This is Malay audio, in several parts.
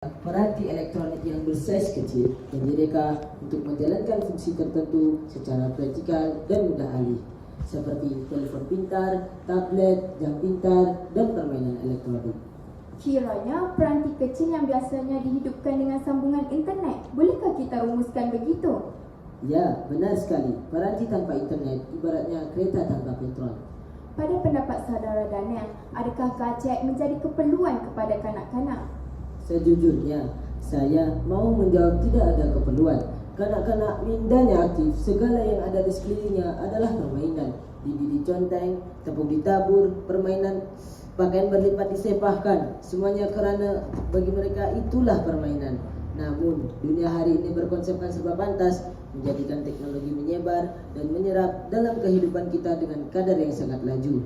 Perhati elektronik yang bersaiz kecil direka untuk menjalankan fungsi tertentu secara praktikal dan mudah alih seperti telefon pintar, tablet, jam pintar, dan permainan elektronik. Kiranya peranti kecil yang biasanya dihidupkan dengan sambungan internet, bolehkah kita rumuskan begitu? Ya, benar sekali. Peranti tanpa internet ibaratnya kereta tanpa petrol. Pada pendapat saudara Daniel, adakah gadget menjadi keperluan kepada kanak-kanak? Sejujurnya, saya mau menjawab tidak ada keperluan. Kanak-kanak mindanya aktif, segala yang ada di sekelilingnya adalah permainan. Didi diconteng, tepung ditabur, permainan pakaian berlipat disepahkan. Semuanya kerana bagi mereka itulah permainan. Namun, dunia hari ini berkonsepkan serba pantas, menjadikan teknologi menyebar dan menyerap dalam kehidupan kita dengan kadar yang sangat laju.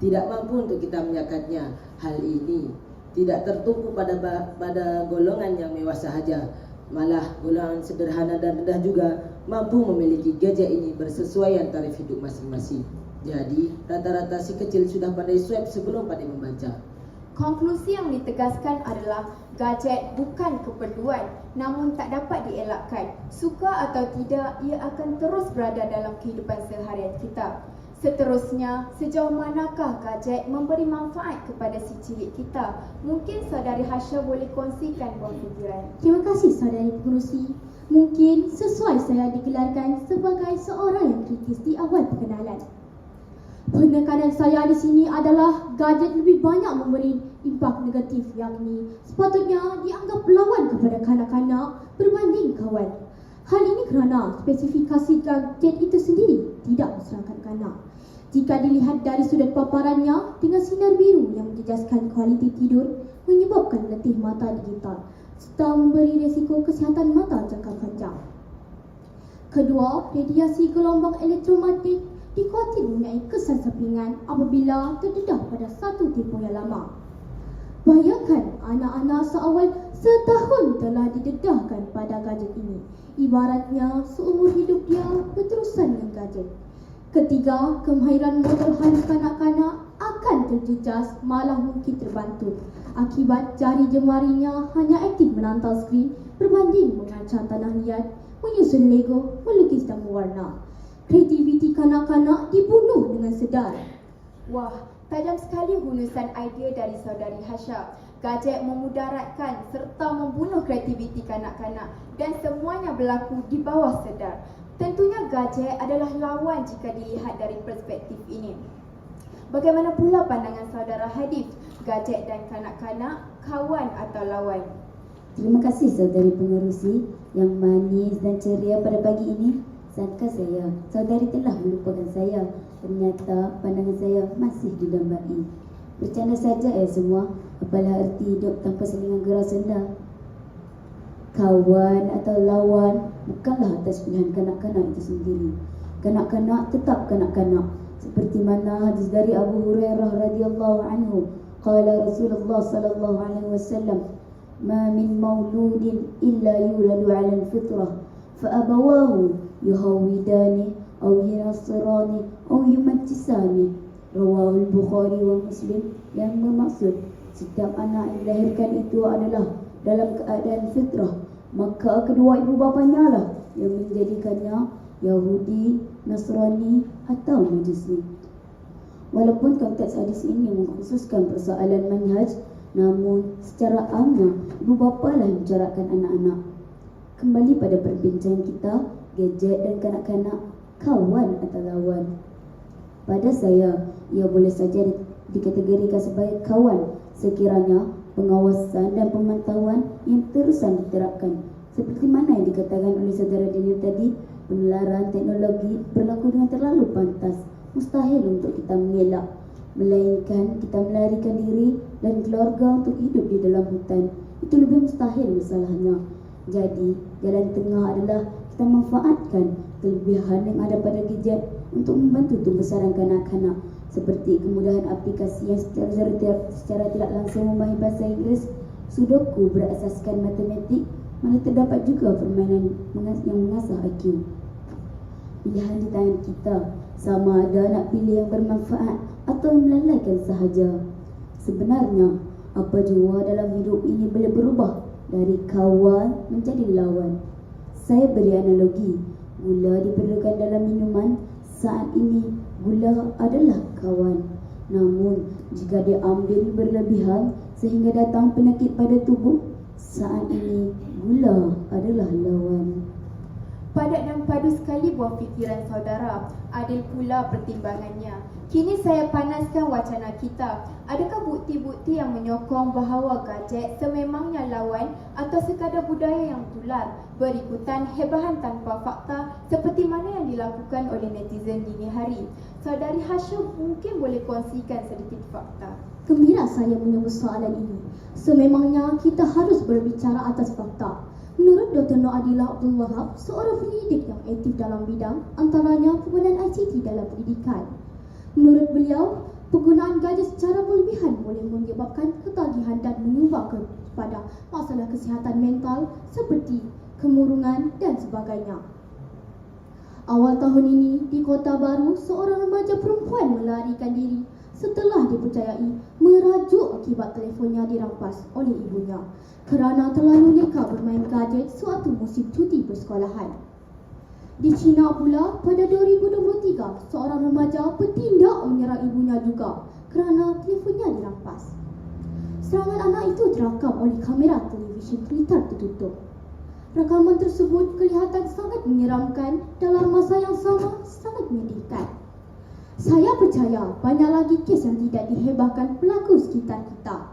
Tidak mampu untuk kita menyakatnya. Hal ini tidak tertumpu pada pada golongan yang mewah sahaja, malah golongan sederhana dan rendah juga mampu memiliki gadget ini bersesuaian tarif hidup masing-masing. Jadi, rata-rata si kecil sudah pandai swipe sebelum pandai membaca. Konklusi yang ditegaskan adalah gadget bukan keperluan namun tak dapat dielakkan. Suka atau tidak, ia akan terus berada dalam kehidupan seharian kita. Seterusnya, sejauh manakah gadget memberi manfaat kepada si cilik kita? Mungkin saudari Hasya boleh kongsikan buah fikiran. Terima kasih saudari pengurusi. Mungkin sesuai saya digelarkan sebagai seorang yang kritis di awal perkenalan. Penekanan saya di sini adalah gadget lebih banyak memberi impak negatif yakni sepatutnya dianggap lawan kepada kanak-kanak berbanding kawan. Hal ini kerana spesifikasi gadget itu sendiri tidak diserahkan kanak. Jika dilihat dari sudut paparannya dengan sinar biru yang menjejaskan kualiti tidur menyebabkan letih mata digital serta memberi risiko kesihatan mata jangka panjang. Kedua, radiasi gelombang elektromagnetik dikhawatir mempunyai kesan sampingan apabila terdedah pada satu tempoh yang lama. Bayangkan anak-anak seawal setahun telah didedahkan pada gadget ini. Ibaratnya seumur hidup dia berterusan dengan gadget. Ketiga, kemahiran motor kanak-kanak akan terjejas malah mungkin terbantu akibat jari jemarinya hanya aktif menantau skrin berbanding mengancam tanah liat, menyusun Lego, melukis dan mewarna. Kreativiti kanak-kanak dibunuh dengan sedar. Wah, tajam sekali hunusan idea dari saudari Hasya. Gadget memudaratkan serta membunuh kreativiti kanak-kanak dan semuanya berlaku di bawah sedar. Tentunya gadget adalah lawan jika dilihat dari perspektif ini. Bagaimana pula pandangan saudara Hadif? Gadget dan kanak-kanak, kawan atau lawan? Terima kasih saudari pengerusi yang manis dan ceria pada pagi ini. Sangka saya, saudari telah melupakan saya. Ternyata pandangan saya masih didambai. Bercanda saja ya semua. Apalah erti hidup tanpa selingan gerak senda kawan atau lawan bukanlah atas pilihan kanak-kanak itu sendiri. Kanak-kanak tetap kanak-kanak. Seperti mana hadis dari Abu Hurairah radhiyallahu anhu, qala Rasulullah sallallahu alaihi wasallam, "Ma min mauludin illa yuladu 'ala al-fitrah, fa abawahu yuhawidani aw yunasirani aw yumajjisani." Rawahu al-Bukhari wa Muslim yang bermaksud setiap anak yang dilahirkan itu adalah dalam keadaan fitrah maka kedua ibu bapanya lah yang menjadikannya Yahudi, Nasrani atau Majusi. Walaupun konteks hadis ini mengkhususkan persoalan manhaj, namun secara amnya ibu bapa lah yang mencaratkan anak-anak. Kembali pada perbincangan kita, gadget dan kanak-kanak, kawan atau lawan. Pada saya, ia boleh saja dikategorikan sebagai kawan sekiranya pengawasan dan pemantauan yang terusan diterapkan. Seperti mana yang dikatakan oleh saudara Daniel tadi, penularan teknologi berlaku dengan terlalu pantas. Mustahil untuk kita mengelak. Melainkan kita melarikan diri dan keluarga untuk hidup di dalam hutan. Itu lebih mustahil masalahnya. Jadi, jalan tengah adalah kita manfaatkan kelebihan yang ada pada gadget untuk membantu pembesaran kanak-kanak seperti kemudahan aplikasi yang secara, secara, tidak langsung memahami bahasa Inggeris, Sudoku berasaskan matematik, mana terdapat juga permainan yang mengasah IQ. Pilihan di tangan kita sama ada nak pilih yang bermanfaat atau melalaikan sahaja. Sebenarnya, Apa jua dalam hidup ini boleh berubah dari kawan menjadi lawan. Saya beri analogi, gula diperlukan dalam minuman, saat ini gula adalah kawan. Namun, jika diambil berlebihan sehingga datang penyakit pada tubuh, saat ini gula adalah lawan. Padat dan padu sekali buah fikiran saudara. Adil pula pertimbangannya. Kini saya panaskan wacana kita. Adakah bukti-bukti yang menyokong bahawa gadget sememangnya lawan atau sekadar budaya yang tular berikutan hebahan tanpa fakta seperti mana yang dilakukan oleh netizen dini hari? Saudari Hashim mungkin boleh kongsikan sedikit fakta. Gembira saya menyambut soalan ini. Sememangnya kita harus berbicara atas fakta. Menurut Dr. Noadila Abdul Wahab, seorang pendidik yang aktif dalam bidang antaranya penggunaan ICT dalam pendidikan. Menurut beliau, penggunaan gadget secara berlebihan boleh menyebabkan ketagihan dan menyumbang kepada masalah kesihatan mental seperti kemurungan dan sebagainya. Awal tahun ini, di Kota Baru, seorang remaja perempuan melarikan diri setelah dipercayai merajuk akibat telefonnya dirampas oleh ibunya kerana terlalu leka bermain gadget sewaktu musim cuti persekolahan. Di China pula, pada 2023, seorang remaja bertindak menyerang ibunya juga kerana telefonnya dirampas. Serangan anak itu terakam oleh kamera televisyen Twitter tertutup. Rakaman tersebut kelihatan sangat menyeramkan dalam masa yang sama sangat menyedihkan. Saya percaya banyak lagi kes yang tidak dihebahkan pelaku sekitar kita.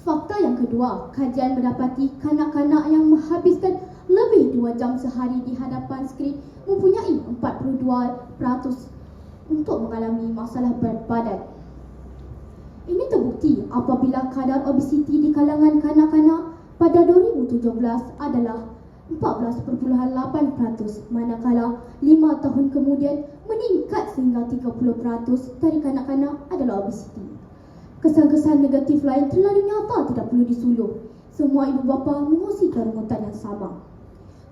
Fakta yang kedua, kajian mendapati kanak-kanak yang menghabiskan lebih 2 jam sehari di hadapan skrin mempunyai 42% untuk mengalami masalah berat badan. Ini terbukti apabila kadar obesiti di kalangan kanak-kanak pada 2017 adalah 14.8% manakala 5 tahun kemudian meningkat sehingga 30% dari kanak-kanak adalah obesiti. Kesan-kesan negatif lain terlalu nyata tidak perlu disuluh. Semua ibu bapa mengungsikan rungutan yang sama.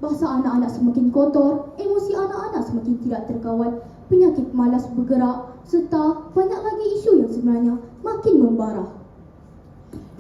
Bahasa anak-anak semakin kotor, emosi anak-anak semakin tidak terkawal, penyakit malas bergerak serta banyak lagi isu yang sebenarnya makin membara.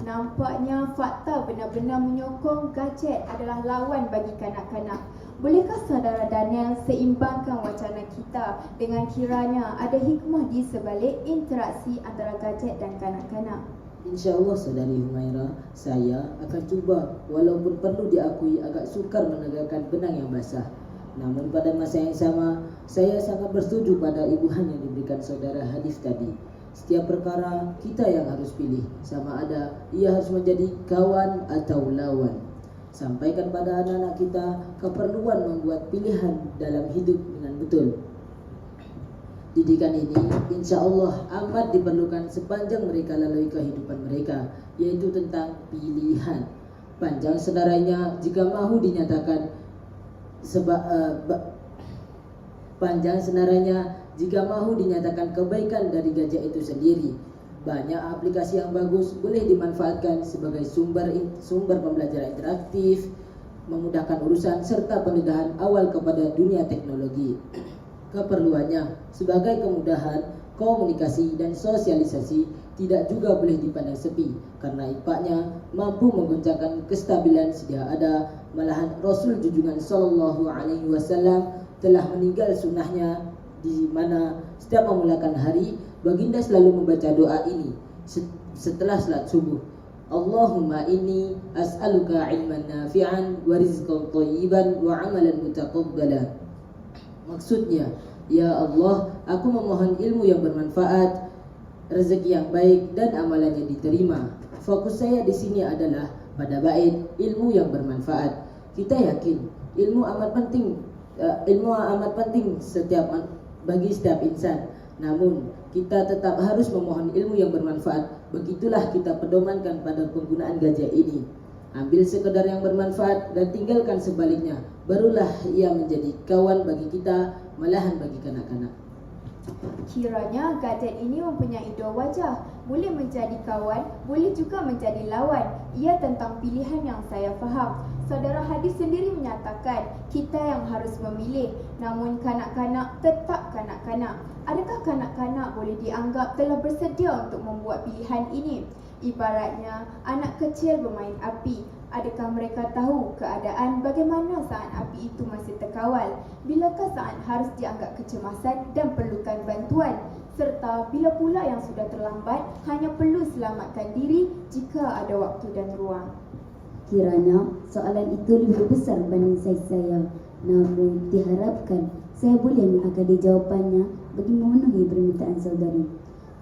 Nampaknya fakta benar-benar menyokong gadget adalah lawan bagi kanak-kanak. Bolehkah saudara Daniel seimbangkan wacana kita dengan kiranya ada hikmah di sebalik interaksi antara gadget dan kanak-kanak? InsyaAllah saudari Humaira, saya akan cuba walaupun perlu diakui agak sukar menegakkan benang yang basah. Namun pada masa yang sama, saya sangat bersetuju pada ibuhan yang diberikan saudara Hadif tadi. Setiap perkara kita yang harus pilih sama ada ia harus menjadi kawan atau lawan. Sampaikan pada anak-anak kita keperluan membuat pilihan dalam hidup dengan betul. Didikan ini insya Allah amat diperlukan sepanjang mereka lalui kehidupan mereka yaitu tentang pilihan. Panjang sedaranya jika mahu dinyatakan sebab uh, panjang senarainya jika mahu dinyatakan kebaikan dari gajah itu sendiri. Banyak aplikasi yang bagus boleh dimanfaatkan sebagai sumber sumber pembelajaran interaktif, memudahkan urusan serta pendedahan awal kepada dunia teknologi. Keperluannya. Sebagai kemudahan komunikasi dan sosialisasi tidak juga boleh dipandang sepi karena impaknya mampu mengguncangkan kestabilan sedia ada malahan Rasul junjungan sallallahu alaihi wasallam telah meninggal sunnahnya di mana setiap memulakan hari baginda selalu membaca doa ini setelah salat subuh. Allahumma inni as'aluka ilman nafi'an wa rizqan thayyiban wa amalan mutaqabbala Maksudnya Ya Allah aku memohon ilmu yang bermanfaat rezeki yang baik dan amalan yang diterima Fokus saya di sini adalah pada bait ilmu yang bermanfaat kita yakin ilmu amat penting uh, ilmu amat penting setiap bagi setiap insan. Namun, kita tetap harus memohon ilmu yang bermanfaat. Begitulah kita pedomankan pada penggunaan gajah ini. Ambil sekedar yang bermanfaat dan tinggalkan sebaliknya. Barulah ia menjadi kawan bagi kita, malahan bagi kanak-kanak. Kiranya gadget ini mempunyai dua wajah Boleh menjadi kawan, boleh juga menjadi lawan Ia tentang pilihan yang saya faham Saudara Hadis sendiri menyatakan Kita yang harus memilih Namun kanak-kanak tetap kanak-kanak Adakah kanak-kanak boleh dianggap telah bersedia untuk membuat pilihan ini? Ibaratnya anak kecil bermain api. Adakah mereka tahu keadaan bagaimana saat api itu masih terkawal? Bilakah saat harus dianggap kecemasan dan perlukan bantuan? Serta bila pula yang sudah terlambat hanya perlu selamatkan diri jika ada waktu dan ruang. Kiranya soalan itu lebih besar berbanding saya saya. Namun diharapkan saya boleh mengakali jawapannya bagi memenuhi permintaan saudari.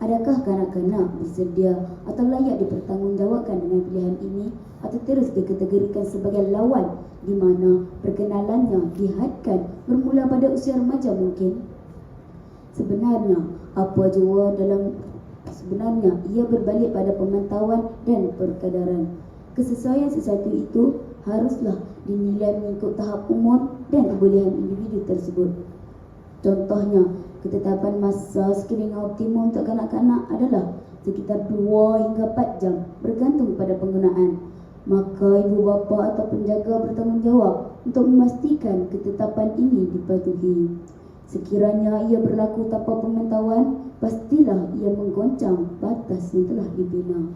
Adakah kanak-kanak bersedia atau layak dipertanggungjawabkan dengan pilihan ini atau terus dikategorikan sebagai lawan di mana perkenalannya dihadkan bermula pada usia remaja mungkin? Sebenarnya, apa jua dalam sebenarnya ia berbalik pada pemantauan dan perkadaran. Kesesuaian sesuatu itu haruslah dinilai mengikut tahap umur dan kebolehan individu tersebut. Contohnya, ketetapan masa screening optimum untuk kanak-kanak adalah sekitar 2 hingga 4 jam bergantung pada penggunaan. Maka ibu bapa atau penjaga bertanggungjawab untuk memastikan ketetapan ini dipatuhi. Sekiranya ia berlaku tanpa pemantauan, pastilah ia menggoncang batas yang telah dibina.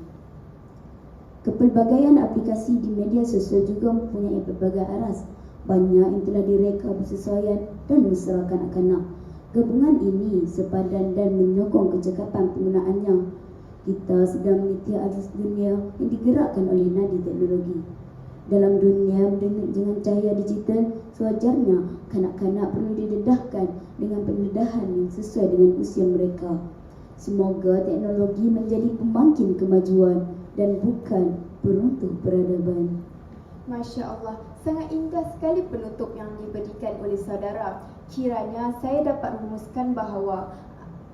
Kepelbagaian aplikasi di media sosial juga mempunyai berbagai aras. Banyak yang telah direka bersesuaian dan mesra kanak-kanak. Gabungan ini sepadan dan menyokong kecekapan penggunaannya. Kita sedang meniti arus dunia yang digerakkan oleh nadi teknologi. Dalam dunia dengan cahaya digital, sewajarnya kanak-kanak perlu didedahkan dengan pendedahan yang sesuai dengan usia mereka. Semoga teknologi menjadi pembangkit kemajuan dan bukan peruntuh peradaban. Masya Allah, sangat indah sekali penutup yang diberikan oleh saudara. Kiranya saya dapat rumuskan bahawa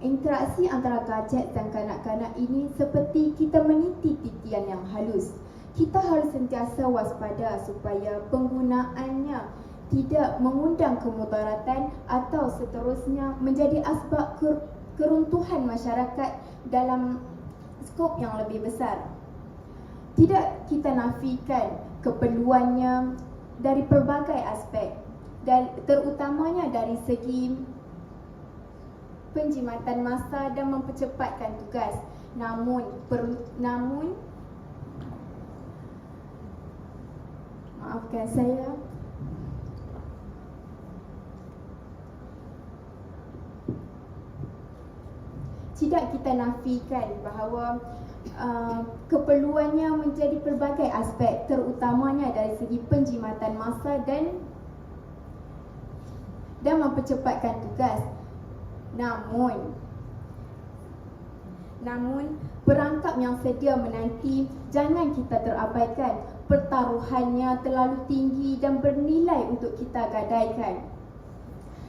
interaksi antara gadget dan kanak-kanak ini seperti kita meniti titian yang halus. Kita harus sentiasa waspada supaya penggunaannya tidak mengundang kemudaratan atau seterusnya menjadi asbab keruntuhan masyarakat dalam skop yang lebih besar. Tidak kita nafikan keperluannya dari pelbagai aspek dan terutamanya dari segi penjimatan masa dan mempercepatkan tugas. Namun per, namun maafkan saya tidak kita nafikan bahawa uh, keperluannya menjadi pelbagai aspek terutamanya dari segi penjimatan masa dan dan mempercepatkan tugas. Namun namun perangkap yang sedia menanti jangan kita terabaikan. Pertaruhannya terlalu tinggi dan bernilai untuk kita gadaikan.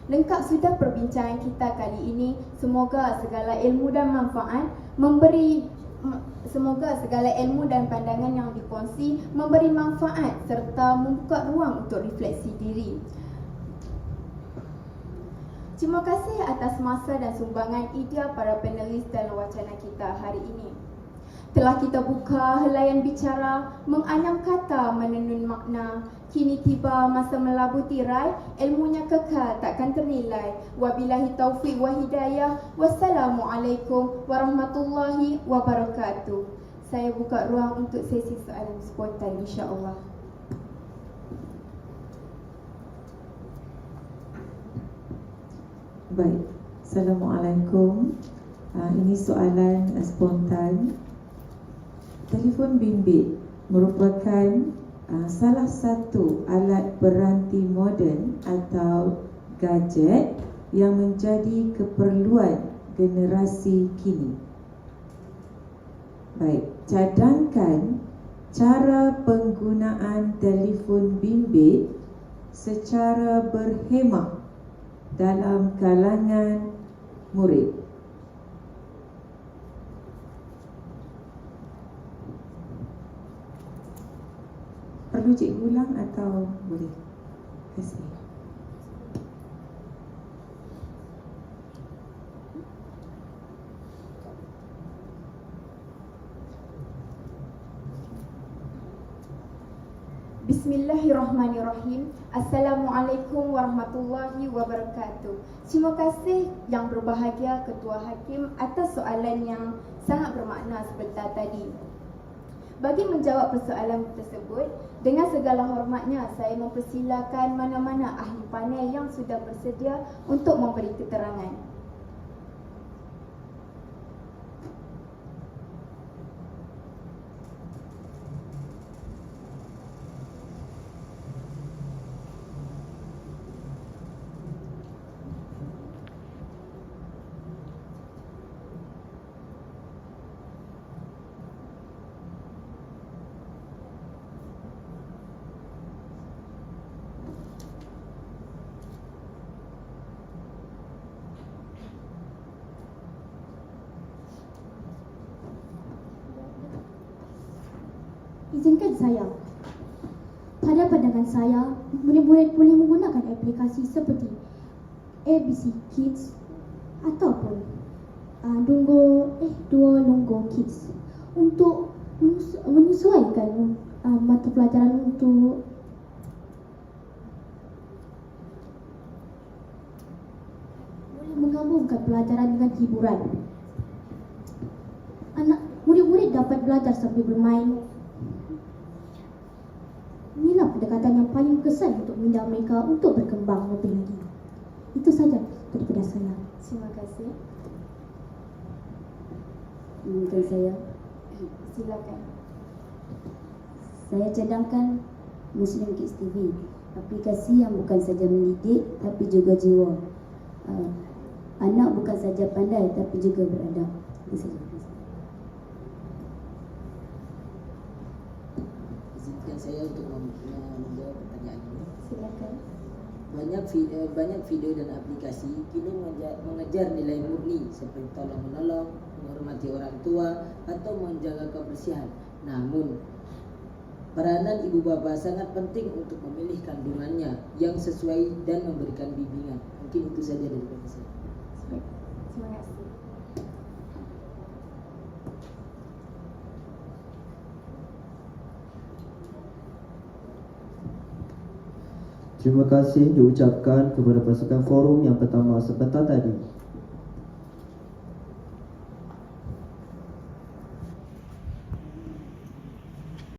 Lengkap sudah perbincangan kita kali ini. Semoga segala ilmu dan manfaat memberi semoga segala ilmu dan pandangan yang dikongsi memberi manfaat serta membuka ruang untuk refleksi diri. Terima kasih atas masa dan sumbangan idea para panelis dalam wacana kita hari ini. Telah kita buka helaian bicara, menganam kata menenun makna. Kini tiba masa melabur tirai, ilmunya kekal takkan ternilai. Wabillahi taufiq wa hidayah. Wassalamualaikum warahmatullahi wabarakatuh. Saya buka ruang untuk sesi soalan spontan insya-Allah. Baik, Assalamualaikum. Uh, ini soalan uh, spontan telefon bimbit merupakan uh, salah satu alat peranti moden atau gadget yang menjadi keperluan generasi kini. Baik, cadangkan cara penggunaan telefon bimbit secara berhemah dalam kalangan murid. Perlu cikgu ulang atau boleh? Terima kasih. Bismillahirrahmanirrahim Assalamualaikum warahmatullahi wabarakatuh Terima kasih yang berbahagia Ketua Hakim atas soalan yang sangat bermakna sebentar tadi Bagi menjawab persoalan tersebut, dengan segala hormatnya saya mempersilakan mana-mana ahli panel yang sudah bersedia untuk memberi keterangan. Izinkan saya. Pada pandangan saya, murid-murid boleh menggunakan aplikasi seperti ABC Kids ataupun uh, Dungo eh Duolingo Kids untuk menyesu- menyesuaikan uh, mata pelajaran untuk boleh menggabungkan pelajaran dengan hiburan. Anak murid-murid dapat belajar sambil bermain. Pendekatan yang paling kesan untuk minda mereka untuk berkembang lebih lagi. Itu saja daripada saya. Terima kasih. Mungkin saya Silakan. Saya cadangkan Muslim Kids TV Aplikasi yang bukan saja mendidik Tapi juga jiwa uh, Anak bukan saja pandai Tapi juga beradab Itu saja Izinkan saya untuk mem-. Silakan. Banyak eh, banyak video dan aplikasi kini mengejar, mengejar nilai murni seperti tolong menolong, menghormati orang tua atau menjaga kebersihan. Namun peranan ibu bapa sangat penting untuk memilih kandungannya yang sesuai dan memberikan bimbingan. Mungkin itu saja dari saya. Terima kasih diucapkan kepada pasukan forum yang pertama sebentar tadi.